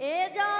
এ যা